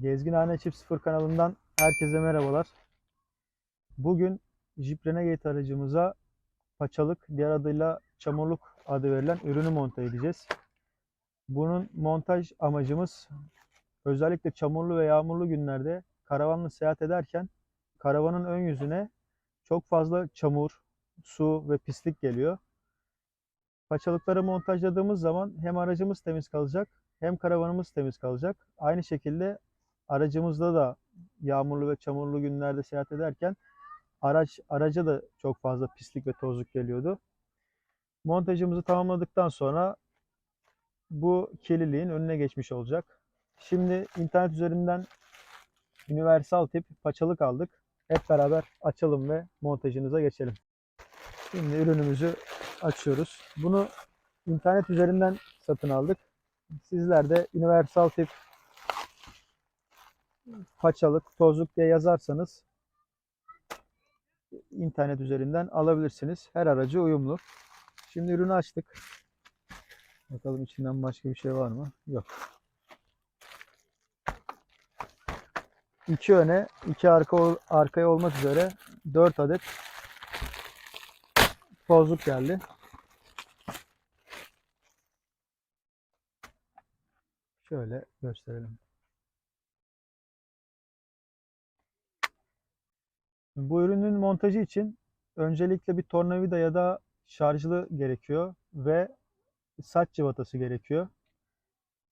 Gezginhane Çift Sıfır kanalından herkese merhabalar. Bugün Jeep Renegade aracımıza paçalık, diğer adıyla çamurluk adı verilen ürünü monte edeceğiz. Bunun montaj amacımız özellikle çamurlu ve yağmurlu günlerde karavanla seyahat ederken karavanın ön yüzüne çok fazla çamur, su ve pislik geliyor. Paçalıkları montajladığımız zaman hem aracımız temiz kalacak hem karavanımız temiz kalacak. Aynı şekilde aracımızda da yağmurlu ve çamurlu günlerde seyahat ederken araç araca da çok fazla pislik ve tozluk geliyordu. Montajımızı tamamladıktan sonra bu kirliliğin önüne geçmiş olacak. Şimdi internet üzerinden universal tip paçalık aldık. Hep beraber açalım ve montajınıza geçelim. Şimdi ürünümüzü açıyoruz. Bunu internet üzerinden satın aldık. Sizler de universal tip paçalık, tozluk diye yazarsanız internet üzerinden alabilirsiniz. Her aracı uyumlu. Şimdi ürünü açtık. Bakalım içinden başka bir şey var mı? Yok. İki öne, iki arka arkaya olmak üzere 4 adet tozluk geldi. Şöyle gösterelim. Bu ürünün montajı için öncelikle bir tornavida ya da şarjlı gerekiyor ve saç cıvatası gerekiyor.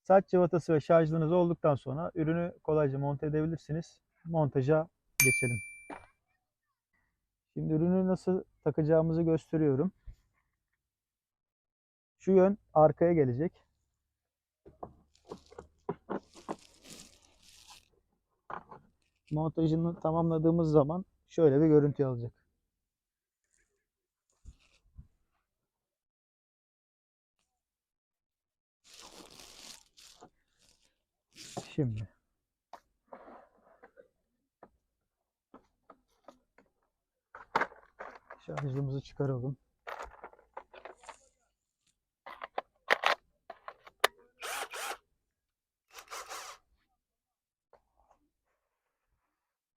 Saç cıvatası ve şarjlınız olduktan sonra ürünü kolayca monte edebilirsiniz. Montaja geçelim. Şimdi ürünü nasıl takacağımızı gösteriyorum. Şu yön arkaya gelecek. Montajını tamamladığımız zaman şöyle bir görüntü alacak. Şimdi şarjımızı çıkaralım.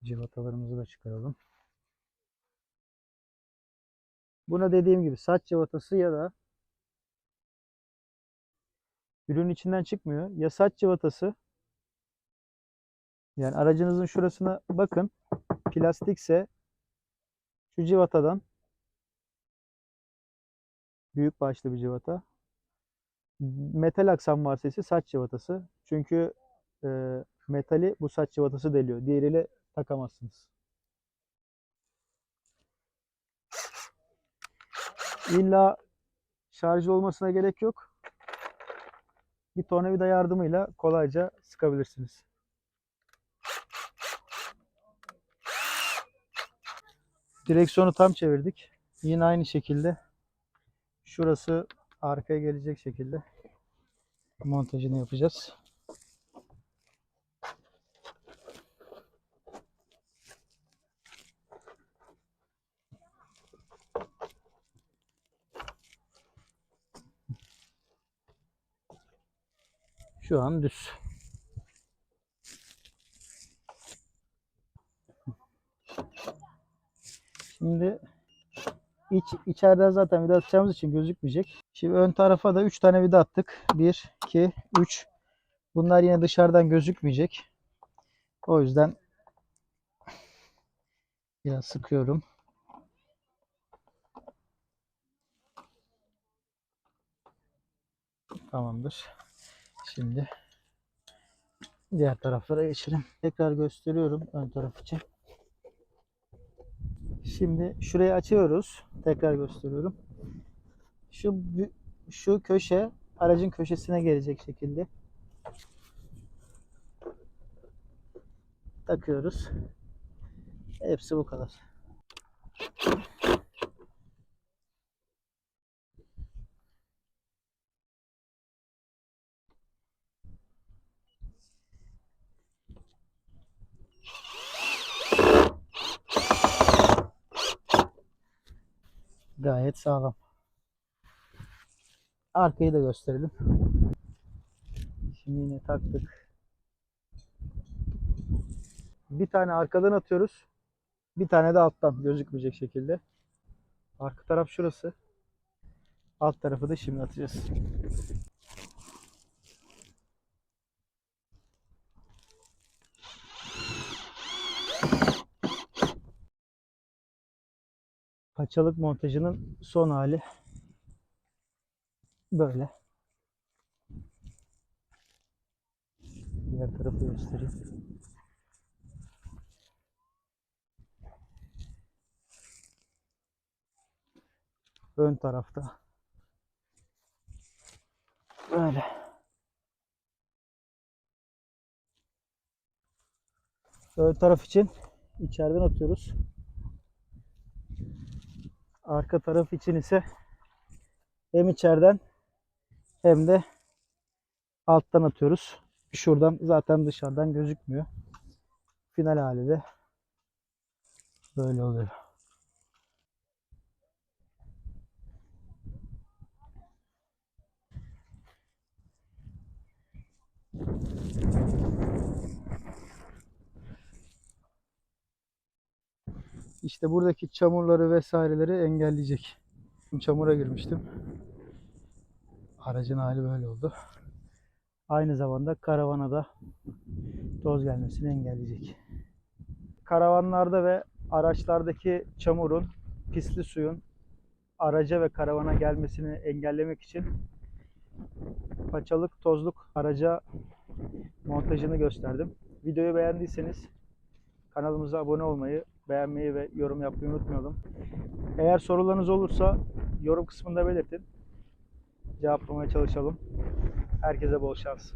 Civatalarımızı da çıkaralım. Buna dediğim gibi saç cıvatası ya da ürün içinden çıkmıyor. Ya saç cıvatası yani aracınızın şurasına bakın. Plastikse şu civatadan büyük başlı bir civata. Metal aksam varsa ise saç cıvatası. Çünkü e, metali bu saç cıvatası deliyor. Diğeriyle takamazsınız. İlla şarj olmasına gerek yok. Bir tornavida yardımıyla kolayca sıkabilirsiniz. Direksiyonu tam çevirdik. Yine aynı şekilde şurası arkaya gelecek şekilde montajını yapacağız. Şu an düz. Şimdi iç, içeriden zaten vida atacağımız için gözükmeyecek. Şimdi ön tarafa da 3 tane vida attık. 1, 2, 3. Bunlar yine dışarıdan gözükmeyecek. O yüzden biraz sıkıyorum. Tamamdır. Şimdi diğer taraflara geçelim. Tekrar gösteriyorum ön taraf için. Şimdi şurayı açıyoruz. Tekrar gösteriyorum. Şu şu köşe aracın köşesine gelecek şekilde takıyoruz. Hepsi bu kadar. Gayet sağlam. Arkayı da gösterelim. Şimdi yine taktık. Bir tane arkadan atıyoruz. Bir tane de alttan gözükmeyecek şekilde. Arka taraf şurası. Alt tarafı da şimdi atacağız. Paçalık montajının son hali böyle. Diğer tarafı göstereyim. Ön tarafta. Böyle. Ön taraf için içeriden atıyoruz. Arka taraf için ise hem içeriden hem de alttan atıyoruz. Şuradan zaten dışarıdan gözükmüyor. Final hali de böyle oluyor. İşte buradaki çamurları vesaireleri engelleyecek. Çamura girmiştim. Aracın hali böyle oldu. Aynı zamanda karavana da toz gelmesini engelleyecek. Karavanlarda ve araçlardaki çamurun, pisli suyun araca ve karavana gelmesini engellemek için paçalık, tozluk araca montajını gösterdim. Videoyu beğendiyseniz kanalımıza abone olmayı, beğenmeyi ve yorum yapmayı unutmayalım. Eğer sorularınız olursa yorum kısmında belirtin. Cevaplamaya çalışalım. Herkese bol şans.